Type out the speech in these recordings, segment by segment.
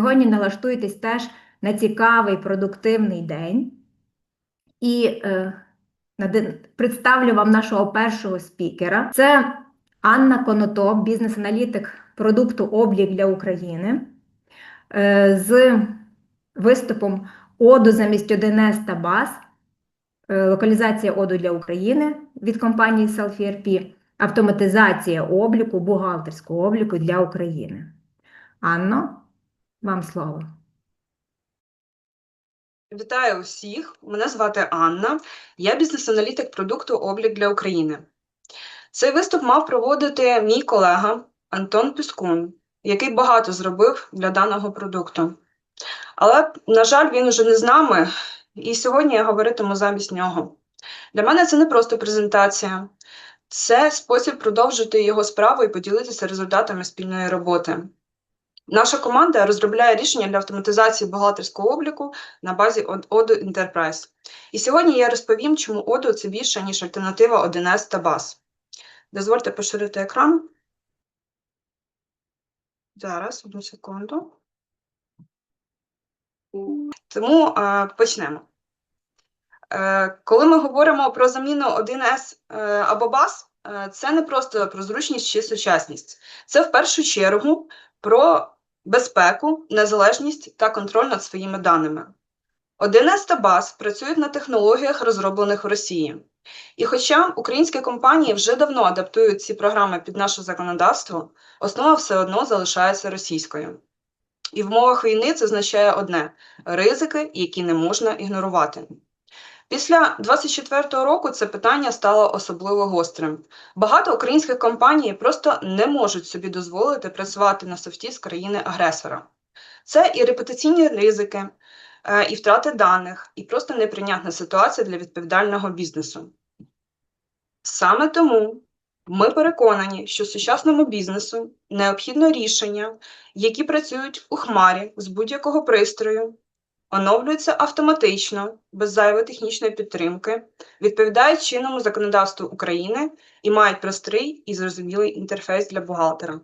сьогодні налаштуйтесь теж на цікавий продуктивний день. І е, представлю вам нашого першого спікера. Це Анна Конотоп, бізнес-аналітик продукту Облік для України. Е, з виступом ОДУ замість 1С та БАС, е, локалізація ОДУ для України від компанії Selfie автоматизація обліку, бухгалтерського обліку для України. Анно, вам слово. Вітаю усіх! Мене звати Анна. Я бізнес-аналітик продукту Облік для України. Цей виступ мав проводити мій колега Антон Піскун, який багато зробив для даного продукту. Але, на жаль, він уже не з нами, і сьогодні я говоритиму замість нього. Для мене це не просто презентація, це спосіб продовжити його справу і поділитися результатами спільної роботи. Наша команда розробляє рішення для автоматизації бухгалтерського обліку на базі Odoo Enterprise. І сьогодні я розповім, чому Odoo – це більше, ніж альтернатива 1С та BAS. Дозвольте поширити екран. Зараз, одну секунду. Тому е, почнемо. Е, коли ми говоримо про заміну 1С е, або BAS, е, це не просто про зручність чи сучасність. Це в першу чергу про безпеку, незалежність та контроль над своїми даними. 1С та працюють на технологіях, розроблених в Росії. І хоча українські компанії вже давно адаптують ці програми під наше законодавство, основа все одно залишається російською. І в умовах війни це означає одне ризики, які не можна ігнорувати. Після 24-го року це питання стало особливо гострим. Багато українських компаній просто не можуть собі дозволити працювати на софті з країни-агресора. Це і репутаційні ризики, е, і втрати даних, і просто неприйнятна ситуація для відповідального бізнесу. Саме тому ми переконані, що сучасному бізнесу необхідно рішення, які працюють у хмарі з будь-якого пристрою, оновлюються автоматично, без зайвої технічної підтримки, відповідають чинному законодавству України і мають простий і зрозумілий інтерфейс для бухгалтера.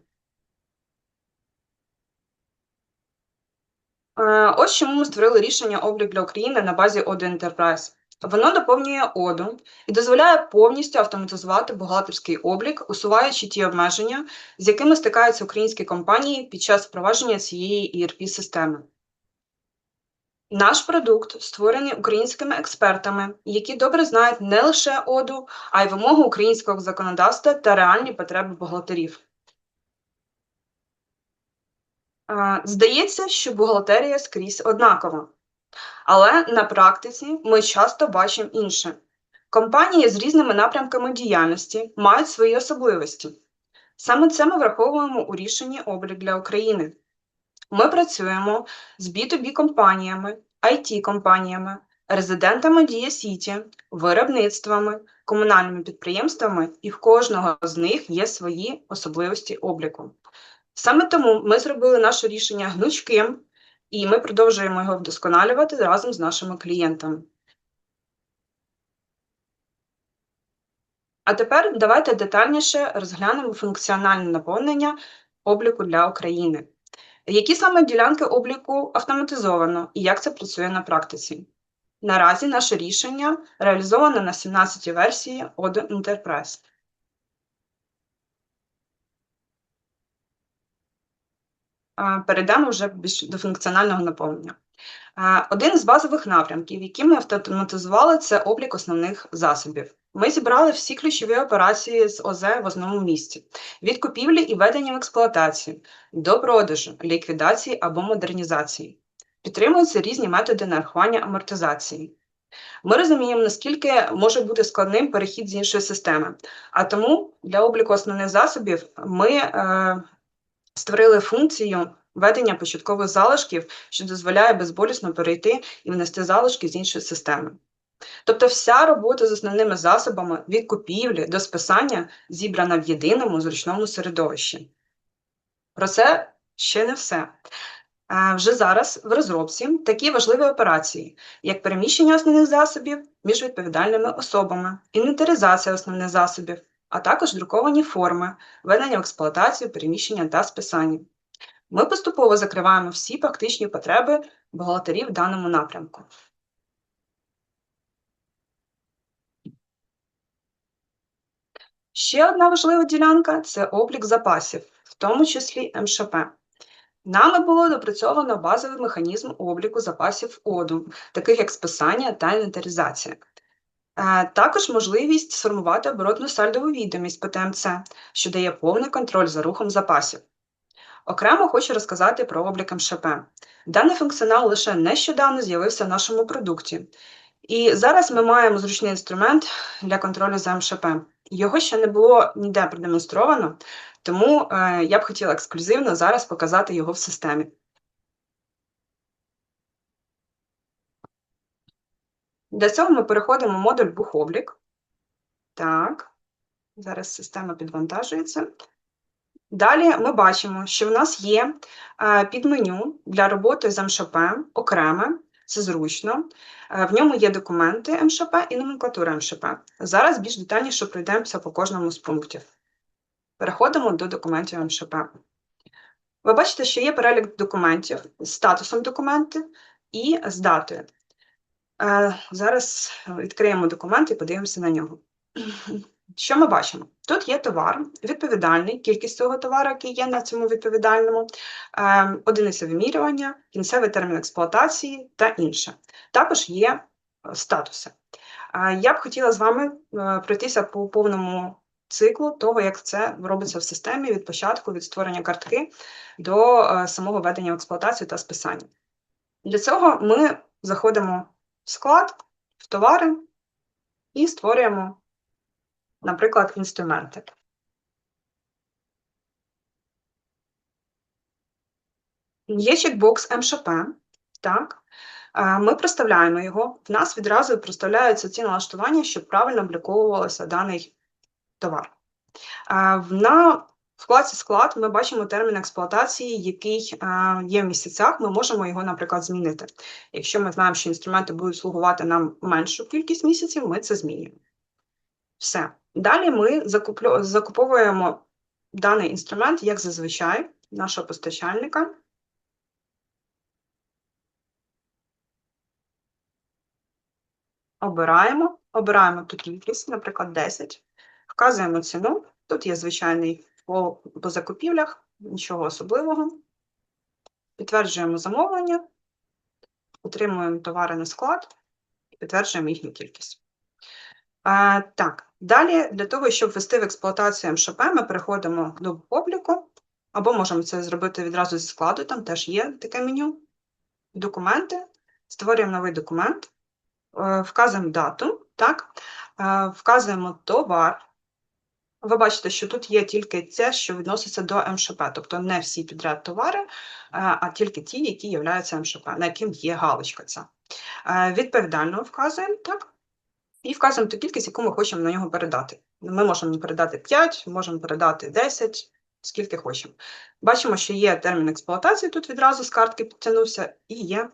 Е, Ось чому ми створили рішення облік для України на базі Odoo Enterprise. Воно доповнює Odoo і дозволяє повністю автоматизувати бухгалтерський облік, усуваючи ті обмеження, з якими стикаються українські компанії під час впровадження цієї ERP-системи. Наш продукт створений українськими експертами, які добре знають не лише Odoo, а й вимоги українського законодавства та реальні потреби бухгалтерів. Здається, що бухгалтерія скрізь однакова. Але на практиці ми часто бачимо інше. Компанії з різними напрямками діяльності мають свої особливості. Саме це ми враховуємо у рішенні облік для України. Ми працюємо з B2B компаніями, IT-компаніями, резидентами Дія Сіті, виробництвами, комунальними підприємствами, і в кожного з них є свої особливості обліку. Саме тому ми зробили наше рішення гнучким, і ми продовжуємо його вдосконалювати разом з нашими клієнтами. А тепер давайте детальніше розглянемо функціональне наповнення обліку для України. Які саме ділянки обліку автоматизовано і як це працює на практиці? Наразі наше рішення реалізовано на 17 версії Odoo Enterprise. Перейдемо вже більш до функціонального наповнення. Один з базових напрямків, які ми автоматизували, це облік основних засобів. Ми зібрали всі ключові операції з ОЗ в одному місці: від купівлі і ведення в експлуатацію до продажу, ліквідації або модернізації. Підтримуються різні методи нарахування амортизації. Ми розуміємо, наскільки може бути складним перехід з іншої системи. А тому для обліку основних засобів ми е, створили функцію ведення початкових залишків, що дозволяє безболісно перейти і внести залишки з іншої системи. Тобто вся робота з основними засобами від купівлі до списання зібрана в єдиному зручному середовищі. Про це ще не все. Вже зараз в розробці такі важливі операції, як переміщення основних засобів між відповідальними особами, інвентаризація основних засобів, а також друковані форми, введення в експлуатацію, переміщення та списання. Ми поступово закриваємо всі практичні потреби бухгалтерів в даному напрямку. Ще одна важлива ділянка це облік запасів, в тому числі МШП. Нами було допрацьовано базовий механізм обліку запасів ОДУ, таких як списання та інвентаризація. Е, Також можливість сформувати оборотну сальдову відомість по ТМЦ, що дає повний контроль за рухом запасів. Окремо хочу розказати про облік МШП. Даний функціонал лише нещодавно з'явився в нашому продукті. І зараз ми маємо зручний інструмент для контролю за МШП. Його ще не було ніде продемонстровано, тому е, я б хотіла ексклюзивно зараз показати його в системі. Для цього ми переходимо в модуль бухоблік. Так, зараз система підвантажується. Далі ми бачимо, що в нас є е, підменю для роботи з МШП окреме, це зручно. Е, В ньому є документи МШП і номенклатура МШП. Зараз більш детальніше пройдемося по кожному з пунктів. Переходимо до документів МШП. Ви бачите, що є перелік документів з статусом документів і з датою. Е, Зараз відкриємо документ і подивимося на нього. Що ми бачимо? Тут є товар відповідальний, кількість цього товару, який є на цьому відповідальному, е, одиниця вимірювання, кінцевий термін експлуатації та інше. Також є е, статуси. Е, Я б хотіла з вами е, пройтися по повному циклу того, як це робиться в системі від початку, від створення картки до самого введення в експлуатацію та списання. Для цього ми заходимо в склад, в товари і створюємо, наприклад, інструменти. Є чекбокс МШП, так. Ми проставляємо його. В нас відразу проставляються ці налаштування, щоб правильно обліковувався даний товар. На вкладці склад ми бачимо термін експлуатації, який є в місяцях. Ми можемо його, наприклад, змінити. Якщо ми знаємо, що інструменти будуть слугувати нам меншу кількість місяців, ми це змінюємо. Все. Далі ми закуплю- закуповуємо даний інструмент, як зазвичай, нашого постачальника. Обираємо, обираємо ту кількість, наприклад, 10, вказуємо ціну. Тут є звичайний по, по закупівлях, нічого особливого. Підтверджуємо замовлення, отримуємо товари на склад підтверджуємо їхню кількість. А, так, далі для того, щоб ввести в експлуатацію МШП, ми переходимо до обліку, або можемо це зробити відразу зі складу, там теж є таке меню. Документи, створюємо новий документ, е, вказуємо дату, так, е, вказуємо товар. Ви бачите, що тут є тільки це, що відноситься до МШП, тобто не всі підряд товари, е, а тільки ті, які являються МШП, на яким є галочка ця. Відповідально вказуємо, так, і вказуємо ту кількість, яку ми хочемо на нього передати. Ми можемо передати 5, можемо передати 10, скільки хочемо. Бачимо, що є термін експлуатації, тут відразу з картки підтягнувся, і є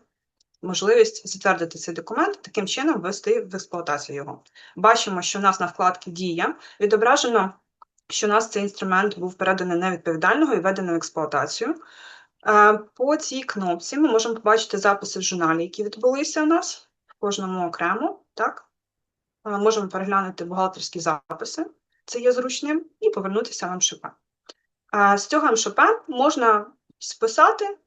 можливість затвердити цей документ, таким чином ввести в експлуатацію його. Бачимо, що у нас на вкладці Дія відображено, що у нас цей інструмент був переданий невідповідального і введений в експлуатацію. Е, По цій кнопці ми можемо побачити записи в журналі, які відбулися у нас в кожному окремо. Так? Е, Можемо переглянути бухгалтерські записи, це є зручним, і повернутися в МШП. Е, З цього МШП можна списати,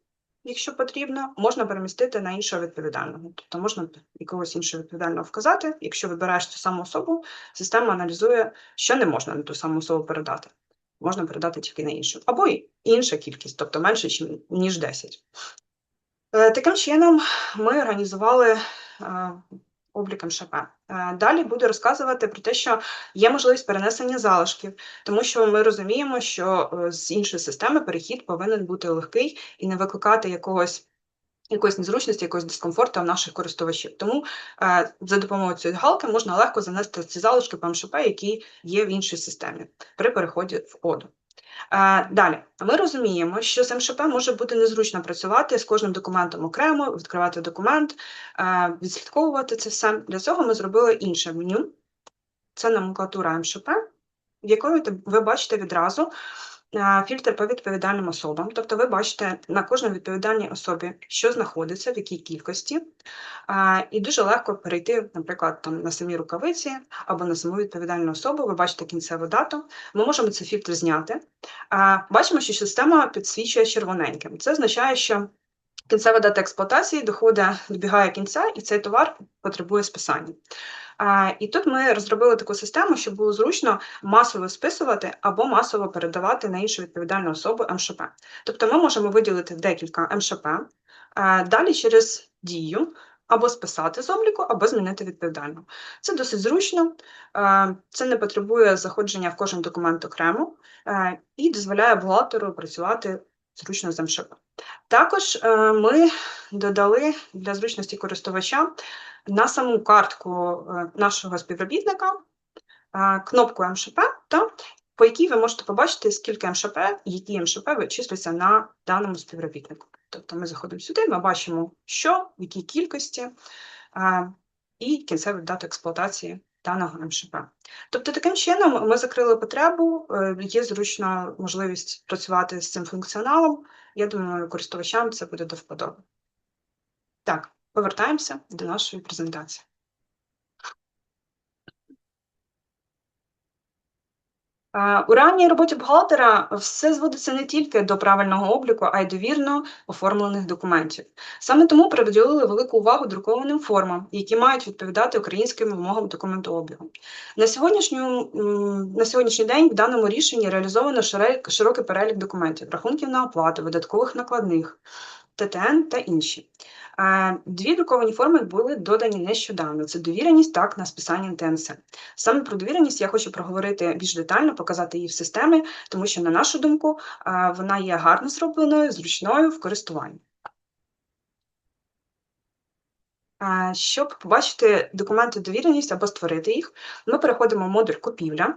якщо потрібно, можна перемістити на іншого відповідального. Тобто можна якогось іншого відповідального вказати. Якщо вибираєш ту саму особу, система аналізує, що не можна на ту саму особу передати. Можна передати тільки на іншу. Або й інша кількість, тобто менше, ніж 10. Е, Таким чином, ми організували облік МШП. Е, Далі буду розказувати про те, що є можливість перенесення залишків, тому що ми розуміємо, що е, з іншої системи перехід повинен бути легкий і не викликати якогось. Якоїсь незручності, якогось дискомфорту в наших користувачів. Тому е, за допомогою цієї галки можна легко занести ці залишки по МШП, які є в іншій системі при переході в оду. Е, Далі, ми розуміємо, що з МШП може бути незручно працювати з кожним документом окремо, відкривати документ, е, відслідковувати це все. Для цього ми зробили інше меню. Це номенклатура МШП, в якої ви бачите відразу фільтр по відповідальним особам. Тобто ви бачите на кожній відповідальній особі, що знаходиться, в якій кількості, і дуже легко перейти, наприклад, там, на самі рукавиці або на саму відповідальну особу. Ви бачите кінцеву дату. Ми можемо цей фільтр зняти. Бачимо, що система підсвічує червоненьким. Це означає, що кінцева дата експлуатації доходить, добігає кінця, і цей товар потребує списання. І тут ми розробили таку систему, щоб було зручно масово списувати або масово передавати на іншу відповідальну особу МШП. Тобто ми можемо виділити декілька МШП, далі через дію або списати з обліку, або змінити відповідальну. Це досить зручно, це не потребує заходження в кожен документ окремо і дозволяє бухгалтеру працювати зручно з МШП. Також е, ми додали для зручності користувача на саму картку е, нашого співробітника е, кнопку МШП, та, по якій ви можете побачити, скільки МШП, які МШП вичислюються на даному співробітнику. Тобто ми заходимо сюди, ми бачимо, що, в якій кількості і кінцеву дату експлуатації даного МШП. Тобто, таким чином ми закрили потребу, е, є зручна можливість працювати з цим функціоналом. Я думаю, користувачам це буде до вподоби. Так, повертаємося до нашої презентації. У реальній роботі бухгалтера все зводиться не тільки до правильного обліку, а й до вірно оформлених документів. Саме тому приділили велику увагу друкованим формам, які мають відповідати українським вимогам документообігу. На, на сьогоднішній день в даному рішенні реалізовано широкий перелік документів, рахунків на оплату, видаткових накладних, ТТН та інші. Дві друковані форми були додані нещодавно: це довіреність та на списання ТНС. Саме про довіреність я хочу проговорити більш детально, показати її в системі, тому що, на нашу думку, вона є гарно зробленою, зручною в користуванні. Щоб побачити документи довіреність або створити їх, ми переходимо в модуль купівля.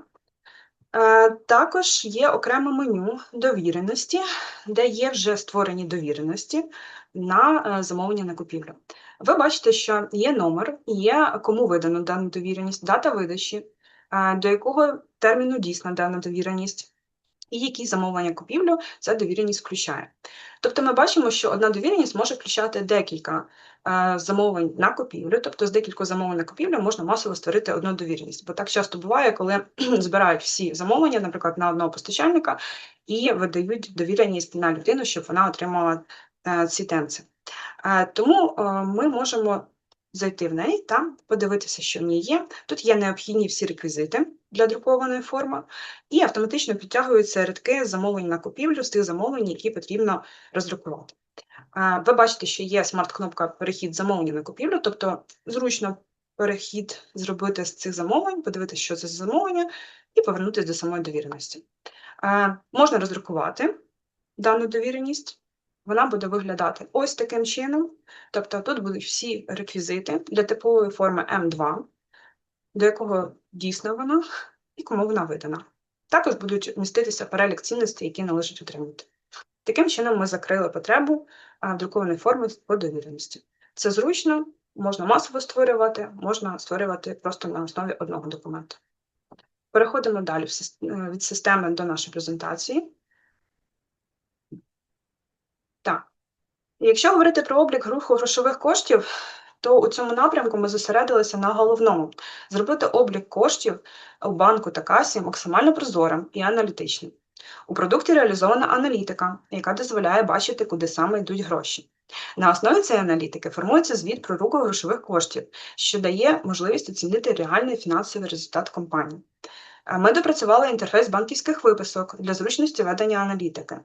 Також є окреме меню довіреності, де є вже створені довіреності на е, замовлення на купівлю. Ви бачите, що є номер, є кому видано дану довіреність, дата видачі, е, до якого терміну дійсна дана довіреність, і які замовлення купівлю ця довіреність включає. Тобто ми бачимо, що одна довіреність може включати декілька е, замовлень на купівлю, тобто з декількох замовлень на купівлю можна масово створити одну довіреність. Бо так часто буває, коли збирають всі замовлення, наприклад, на одного постачальника, і видають довіреність на людину, щоб вона отримала ці тенці. Е, Тому е, ми можемо зайти в неї та подивитися, що в ній є. Тут є необхідні всі реквізити для друкованої форми, і автоматично підтягуються рядки замовлень на купівлю з тих замовлень, які потрібно роздрукувати. Е, Ви бачите, що є смарт-кнопка Перехід замовлення на купівлю, тобто зручно перехід зробити з цих замовлень, подивитися, що це за замовлення, і повернутися до самої довіреності. Е, Можна роздрукувати дану довіреність. Вона буде виглядати ось таким чином. Тобто тут будуть всі реквізити для типової форми М2, до якого дійсна вона і кому вона видана. Також будуть міститися перелік цінностей, які належить отримати. Таким чином, ми закрили потребу друкованої форми по довіреності. Це зручно, можна масово створювати, можна створювати просто на основі одного документа. Переходимо далі е, від системи до нашої презентації. Так. Якщо говорити про облік руху грошових коштів, то у цьому напрямку ми зосередилися на головному зробити облік коштів у банку та касі максимально прозорим і аналітичним. У продукті реалізована аналітика, яка дозволяє бачити, куди саме йдуть гроші. На основі цієї аналітики формується звіт про руку грошових коштів, що дає можливість оцінити реальний фінансовий результат компанії. Е, Ми допрацювали інтерфейс банківських виписок для зручності ведення аналітики.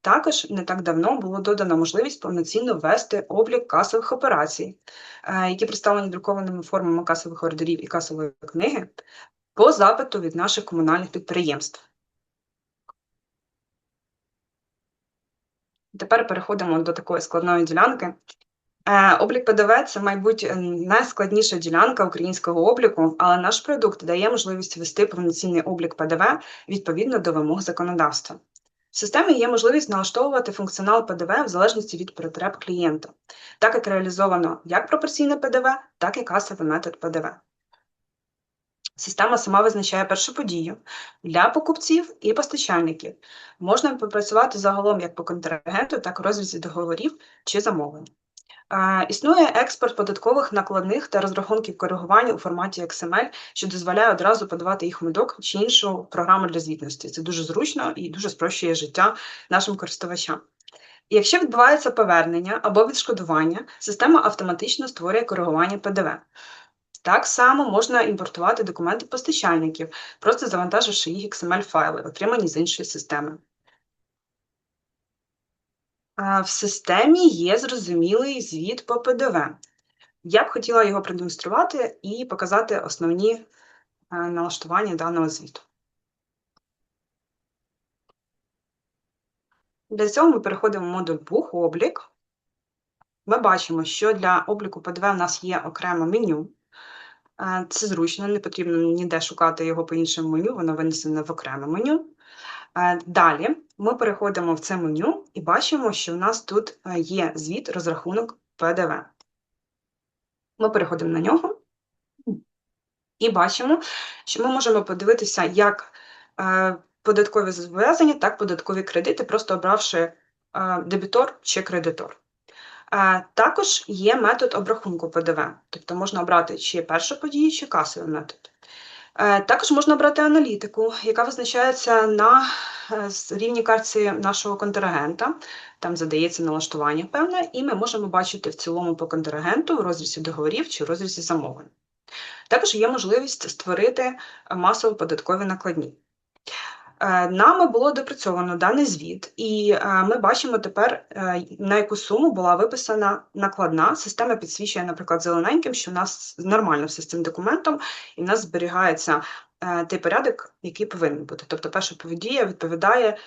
Також не так давно було додано можливість повноцінно ввести облік касових операцій, е, які представлені друкованими формами касових ордерів і касової книги по запиту від наших комунальних підприємств. Тепер переходимо до такої складної ділянки. Е, Облік ПДВ це, мабуть, найскладніша ділянка українського обліку, але наш продукт дає можливість ввести повноцінний облік ПДВ відповідно до вимог законодавства. В системі є можливість налаштовувати функціонал ПДВ в залежності від потреб клієнта, так як реалізовано як пропорційне ПДВ, так і касовий метод ПДВ. Система сама визначає першу подію для покупців і постачальників. Можна попрацювати загалом як по контрагенту, так і у розрізі договорів чи замовлень. Існує експорт податкових накладних та розрахунків коригування у форматі XML, що дозволяє одразу подавати їх в медок чи іншу програму для звітності. Це дуже зручно і дуже спрощує життя нашим користувачам. Якщо відбувається повернення або відшкодування, система автоматично створює коригування ПДВ. Так само можна імпортувати документи постачальників, просто завантаживши їх XML-файли, отримані з іншої системи. В системі є зрозумілий звіт по ПДВ. Я б хотіла його продемонструвати і показати основні е, налаштування даного звіту. Для цього ми переходимо в модуль «Бухоблік». Ми бачимо, що для обліку ПДВ у нас є окреме меню. Е, Це зручно, не потрібно ніде шукати його по іншому меню, воно винесене в окреме меню. Е, Далі ми переходимо в це меню і бачимо, що в нас тут е, є звіт розрахунок ПДВ. Ми переходимо на нього і бачимо, що ми можемо подивитися як е, податкові зобов'язання, так податкові кредити, просто обравши е, дебітор чи кредитор. Також є метод обрахунку ПДВ, тобто можна обрати чи першу подію, чи касовий метод. Е, Також можна брати аналітику, яка визначається на е, рівні картці нашого контрагента. Там задається налаштування певне, і ми можемо бачити в цілому по контрагенту в розрізі договорів чи в розрізі замовлень. Також є можливість створити масово податкові накладні. Е, Нами було допрацьовано даний звіт, і е, ми бачимо тепер, е, на яку суму була виписана накладна. Система підсвічує, наприклад, зелененьким, що у нас нормально все з цим документом, і в нас зберігається той порядок, який повинен бути. Тобто, перша подія відповідає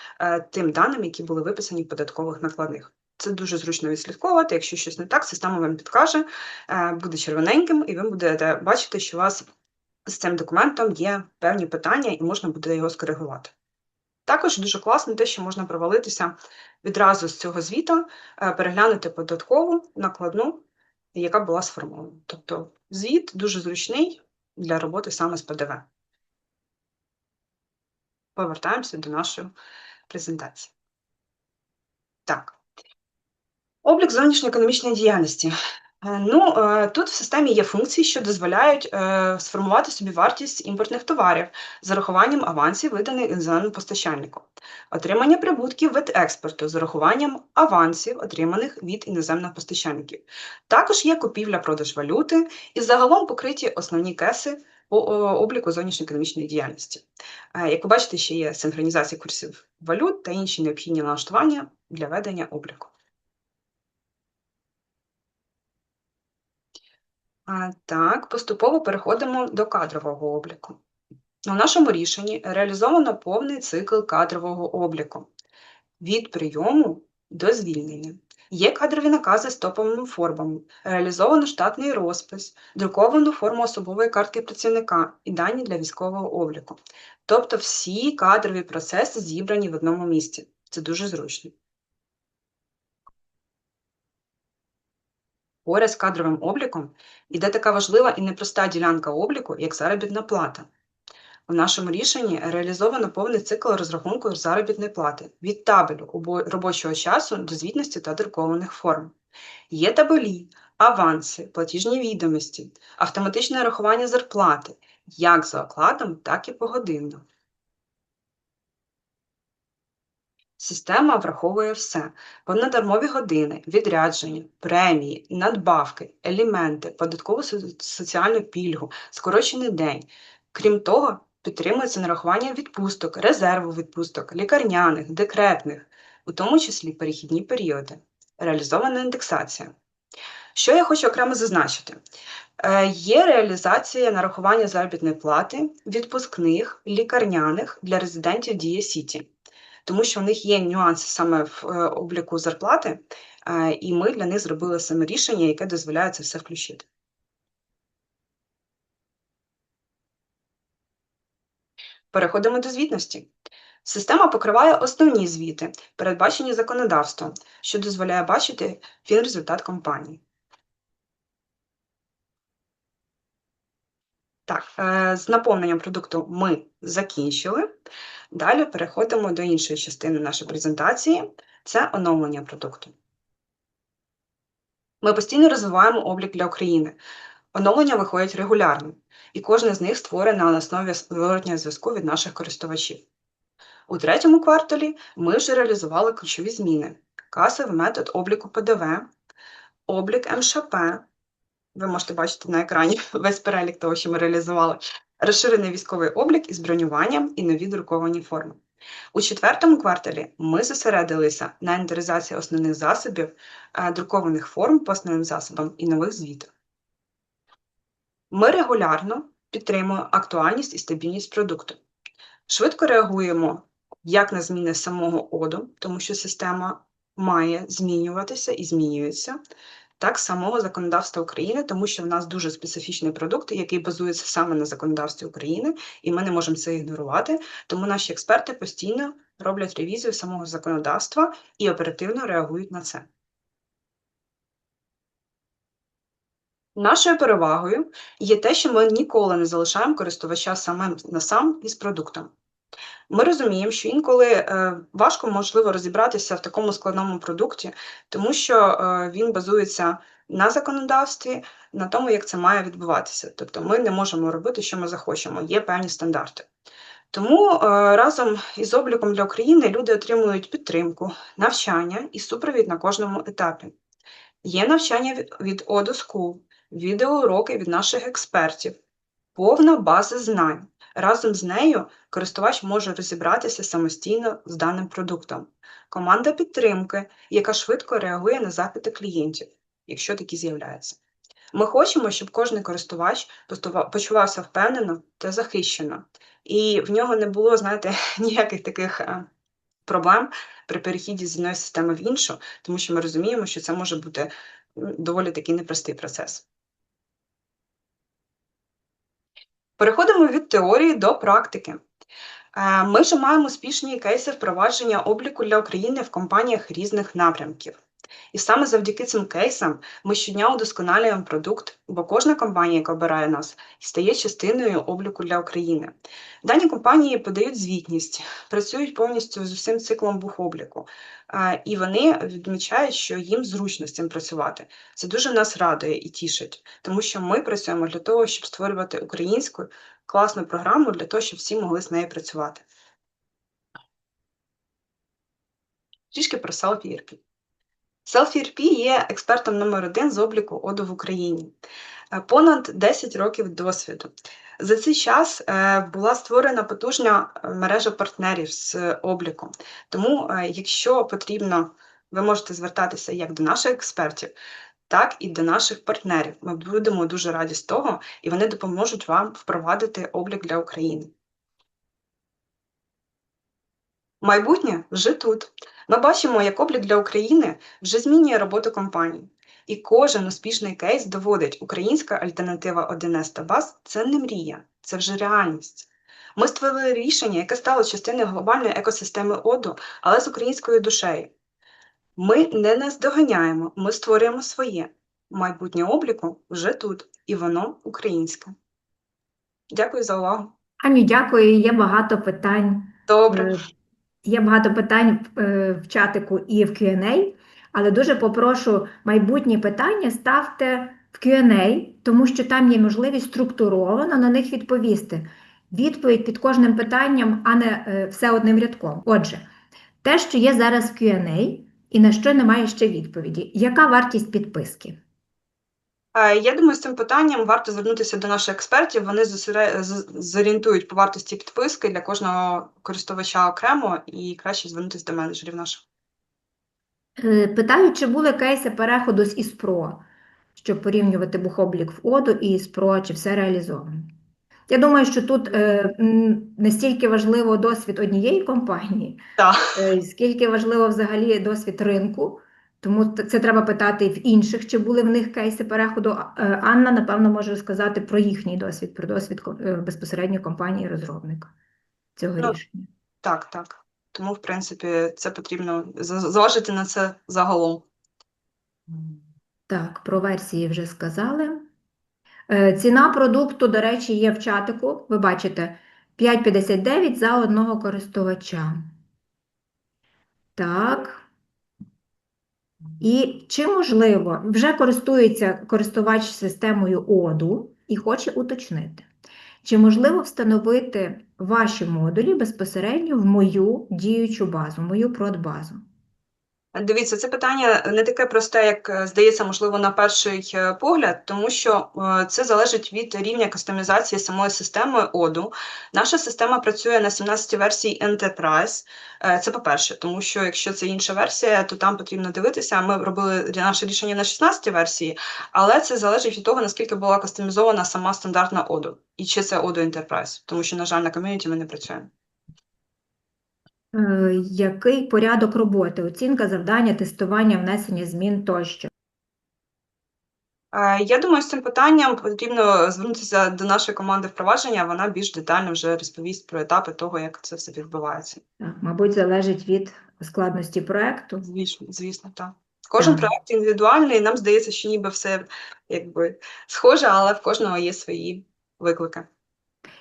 тим даним, які були виписані в податкових накладних. Це дуже зручно відслідковувати. Якщо щось не так, система вам підкаже, буде червоненьким, і ви будете бачити, що у вас з цим документом є певні питання, і можна буде його скоригувати. Також дуже класно те, що можна провалитися відразу з цього звіта, е, переглянути податкову накладну, яка була сформована. Тобто звіт дуже зручний для роботи саме з ПДВ. Повертаємося до нашої презентації. Так. Облік зовнішньоекономічної діяльності. Е, Ну, е, тут в системі є функції, що дозволяють е, сформувати собі вартість імпортних товарів з урахуванням авансів, виданих іноземним постачальником, отримання прибутків від експорту з урахуванням авансів, отриманих від іноземних постачальників. Також є купівля-продаж валюти і загалом покриті основні кеси по обліку зовнішньоекономічної діяльності. Як ви бачите, ще є синхронізація курсів валют та інші необхідні налаштування для ведення обліку. А, Так, поступово переходимо до кадрового обліку. У нашому рішенні реалізовано повний цикл кадрового обліку від прийому до звільнення. Є кадрові накази з топовими формами, реалізовано штатний розпис, друковану форму особової картки працівника і дані для військового обліку. Тобто всі кадрові процеси зібрані в одному місці. Це дуже зручно. Поряд з кадровим обліком іде така важлива і непроста ділянка обліку, як заробітна плата. У нашому рішенні реалізовано повний цикл розрахунку заробітної плати від табелю робочого часу до звітності та друкованих форм. Є табелі, аванси, платіжні відомості, автоматичне рахування зарплати як за окладом, так і погодинно. Система враховує все: понаднормові години, відрядження, премії, надбавки, елементи, податкову соціальну пільгу, скорочений день. Крім того, підтримується нарахування відпусток, резерву відпусток, лікарняних, декретних, у тому числі перехідні періоди. Реалізована індексація. Що я хочу окремо зазначити? Е, Є реалізація нарахування заробітної плати, відпускних, лікарняних для резидентів Дія Сіті тому що в них є нюанси саме в е, обліку зарплати, е, і ми для них зробили саме рішення, яке дозволяє це все включити. Переходимо до звітності. Система покриває основні звіти, передбачені законодавством, що дозволяє бачити фінрезультат компанії. Так, е, з наповненням продукту ми закінчили. Далі переходимо до іншої частини нашої презентації це оновлення продукту. Ми постійно розвиваємо облік для України. Оновлення виходять регулярно, і кожне з них створене на основі зворотнього зв'язку від наших користувачів. У третьому кварталі ми вже реалізували ключові зміни: касовий метод обліку ПДВ, облік МШП. Ви можете бачити на екрані весь перелік того, що ми реалізували, розширений військовий облік із бронюванням і нові друковані форми. У четвертому кварталі ми зосередилися на інвентаризації основних засобів, е, друкованих форм по основним засобам і нових звітах. Ми регулярно підтримуємо актуальність і стабільність продукту. Швидко реагуємо як на зміни самого оду, тому що система має змінюватися і змінюється, так самого законодавства України, тому що в нас дуже специфічний продукт, який базується саме на законодавстві України, і ми не можемо це ігнорувати. Тому наші експерти постійно роблять ревізію самого законодавства і оперативно реагують на це. Нашою перевагою є те, що ми ніколи не залишаємо користувача самим на сам із продуктом. Ми розуміємо, що інколи е, важко можливо розібратися в такому складному продукті, тому що е, він базується на законодавстві, на тому, як це має відбуватися. Тобто ми не можемо робити, що ми захочемо, є певні стандарти. Тому е, разом із обліком для України люди отримують підтримку, навчання і супровід на кожному етапі. Є навчання від, School, відеоуроки від наших експертів, повна база знань. Разом з нею користувач може розібратися самостійно з даним продуктом. Команда підтримки, яка швидко реагує на запити клієнтів, якщо такі з'являються. Ми хочемо, щоб кожен користувач почувався впевнено та захищено, і в нього не було, знаєте, ніяких таких е, проблем при перехіді з одної системи в іншу, тому що ми розуміємо, що це може бути доволі такий непростий процес. Переходимо від теорії до практики. Е, Ми вже маємо успішні кейси впровадження обліку для України в компаніях різних напрямків. І саме завдяки цим кейсам ми щодня удосконалюємо продукт, бо кожна компанія, яка обирає нас, стає частиною обліку для України. Дані компанії подають звітність, працюють повністю з усім циклом бухобліку, і вони відмічають, що їм зручно з цим працювати. Це дуже нас радує і тішить, тому що ми працюємо для того, щоб створювати українську класну програму для того, щоб всі могли з нею працювати. Трішки про Self-ERP. Self-ERP є експертом номер один з обліку ОДО в Україні. Е, Понад 10 років досвіду. За цей час е, була створена потужна е, мережа партнерів з обліку. Тому, якщо потрібно, ви можете звертатися як до наших експертів, так і до наших партнерів. Ми будемо дуже раді з того, і вони допоможуть вам впровадити облік для України. Майбутнє вже тут. Ми бачимо, як облік для України вже змінює роботу компаній. І кожен успішний кейс доводить, українська альтернатива 1С та БАЗ – це не мрія, це вже реальність. Ми створили рішення, яке стало частиною глобальної екосистеми ОДУ, але з українською душею. Ми не наздоганяємо, ми створюємо своє. Майбутнє обліку вже тут, і воно українське. Дякую за увагу. Аню, дякую. Є багато питань. Добре. Є багато питань е, в чатику і в Q&A, але дуже попрошу майбутні питання ставте в Q&A, тому що там є можливість структуровано на них відповісти. Відповідь під кожним питанням, а не е, все одним рядком. Отже, те, що є зараз в Q&A, і на що немає ще відповіді. Яка вартість підписки? Е, Я думаю, з цим питанням варто звернутися до наших експертів. Вони зорієнтують по вартості підписки для кожного користувача окремо і краще звернутися до менеджерів наших. Е, Питають, чи були кейси переходу з ІСПРО, щоб порівнювати бухоблік в ОДУ і ІСПРО, чи все реалізовано. Я думаю, що тут е, м, важливо досвід однієї компанії, Так. скільки важливо взагалі досвід ринку. Тому це треба питати в інших, чи були в них кейси переходу. Е, Анна, напевно, може сказати про їхній досвід, про досвід е, безпосередньо компанії розробника цього Ну, рішення. Так, так. Тому, в принципі, це потрібно зважити на це загалом. Так, про версії вже сказали. Е, Ціна продукту, до речі, є в чатику. Ви бачите 5,59 за одного користувача. Так. І чи можливо, вже користується користувач системою ОДУ і хоче уточнити, чи можливо встановити ваші модулі безпосередньо в мою діючу базу, мою продбазу? Дивіться, це питання не таке просте, як е, здається, можливо, на перший е, погляд, тому що е, це залежить від рівня кастомізації самої системи оду. Наша система працює на 17 версії Enterprise. Це по-перше, тому що якщо це інша версія, то там потрібно дивитися. Ми робили наше рішення на 16 версії, але це залежить від того, наскільки була кастомізована сама стандартна оду, і чи це оду Enterprise, тому що, на жаль, на ком'юніті ми не працюємо. Е, Який порядок роботи? Оцінка, завдання, тестування, внесення змін тощо. Е, Я думаю, з цим питанням потрібно звернутися до нашої команди впровадження. Вона більш детально вже розповість про етапи того, як це все відбувається. Так, мабуть, залежить від складності проекту. Звісно, звісно, так. Кожен Так. проект індивідуальний, нам здається, що ніби все якби схоже, але в кожного є свої виклики.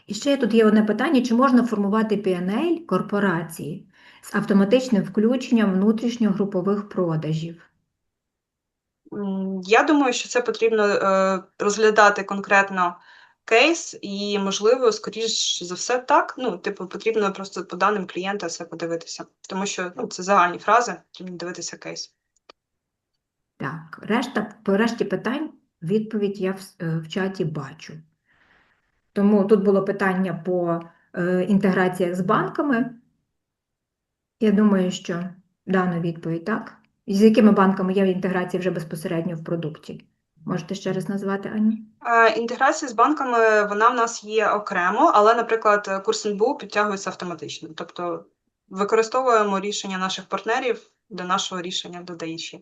І ще тут є одне питання: чи можна формувати P&L корпорації з автоматичним включенням внутрішньогрупових продажів? Я думаю, що це потрібно е, розглядати конкретно кейс, і, можливо, скоріш за все, так. Ну, типу, потрібно просто по даним клієнта це подивитися, тому що ну, це загальні фрази, потрібно дивитися кейс. Так, решта, по решті питань відповідь я в, е, в чаті бачу. Тому тут було питання по е, інтеграціях з банками. Я думаю, що дано відповідь, так? З якими банками є інтеграція вже безпосередньо в продукті? Можете ще раз назвати, Аню? Е, Інтеграція з банками вона в нас є окремо, але, наприклад, курс НБУ підтягується автоматично. Тобто використовуємо рішення наших партнерів до нашого рішення додаючи.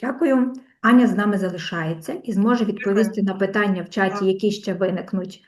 Дякую. Аня з нами залишається і зможе відповісти на питання в чаті, які ще виникнуть.